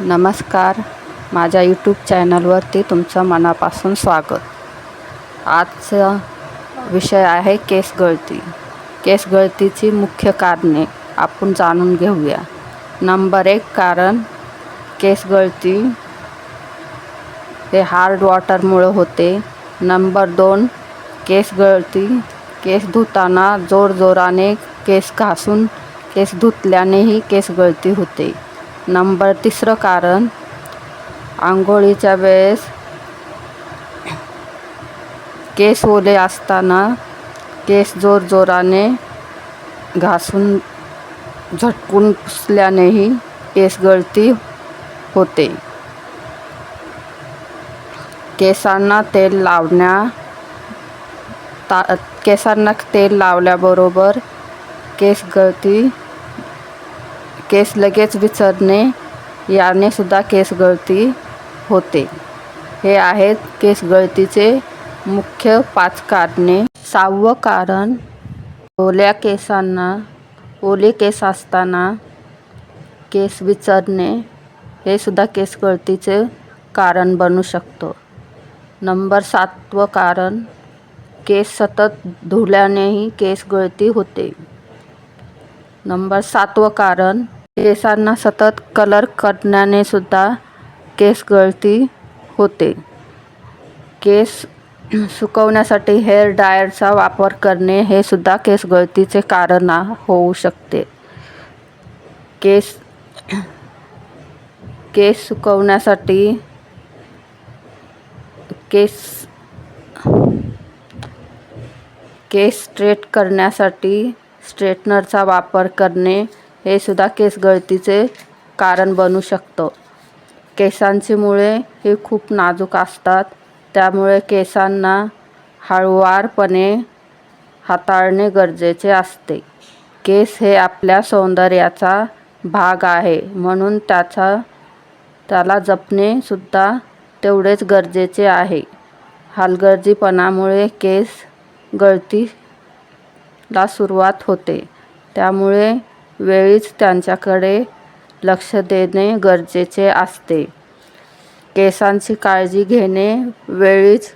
नमस्कार. माझ्या यूट्यूब चॅनलवरती तुमचं मनापासून स्वागत. आजचा विषय आहे केस गळती. केस गळतीची मुख्य कारणे आपण जाणून घेऊया. नंबर एक कारण केस गळती हे हार्ड वॉटरमुळं होते. नंबर दोन केस गळती केस धुताना जोरजोराने केस घासून केस धुतल्यानेही केस गळती होते. नंबर तिसरं कारण आंघोळीच्या वेळेस केस ओले असताना केस जोरजोराने घासून झटकून पुसल्यानेही केस गळती होते. केसांना तेल लावण्या ता केसांना तेल लावल्याबरोबर केस गळती केस लगेच विचरणे याने सुद्धा केस गळती होते. हे आहेत केस गळतीचे मुख्य पाच कारणे. सहावं कारण ओल्या केसांना ओले केस असताना केस विचरणे हे सुद्धा केस गळतीचे कारण बनू शकतो. नंबर सातवं कारण केस सतत धुल्यानेही केस गळती होते. नंबर सातवं कारण केसांना सतत कलर करण्याने सुद्धा केस गळती होते. केस सुकवण्यासाठी हेअर ड्रायरचा वापर करणे हे सुद्धा केस गळतीचे कारण होऊ शकते. केस केस सुकवण्यासाठी केस केस स्ट्रेट करण्यासाठी स्ट्रेटनरचा वापर करणे हे सुद्धा केस गळतीचे कारण बनू शकतं. केसांची मुळे हे खूप नाजूक असतात. त्यामुळे केसांना हळूवारपणे हाताळणे गरजेचे असते. केस हे आपल्या सौंदर्याचा भाग आहे म्हणून त्याचा त्याला जपणेसुद्धा तेवढेच गरजेचे आहे. हलगर्जीपणामुळे केस गळतीला सुरुवात होते. त्यामुळे वेळीच त्यांच्याकडे लक्ष देणे गरजेचे असते. केसांची काळजी घेणे वेळीच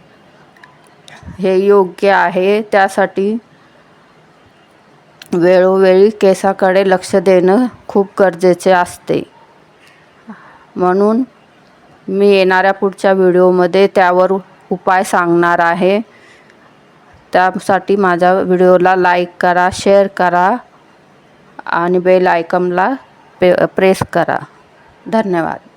हे योग्य आहे. त्यासाठी वेळोवेळी केसाकडे लक्ष देणं खूप गरजेचे असते. म्हणून मी येणाऱ्या पुढच्या व्हिडिओमध्ये त्यावर उपाय सांगणार आहे. त्यासाठी माझ्या व्हिडिओला लाईक करा शेअर करा. आणि बेल आयकमला पे प्रेस करा. धन्यवाद.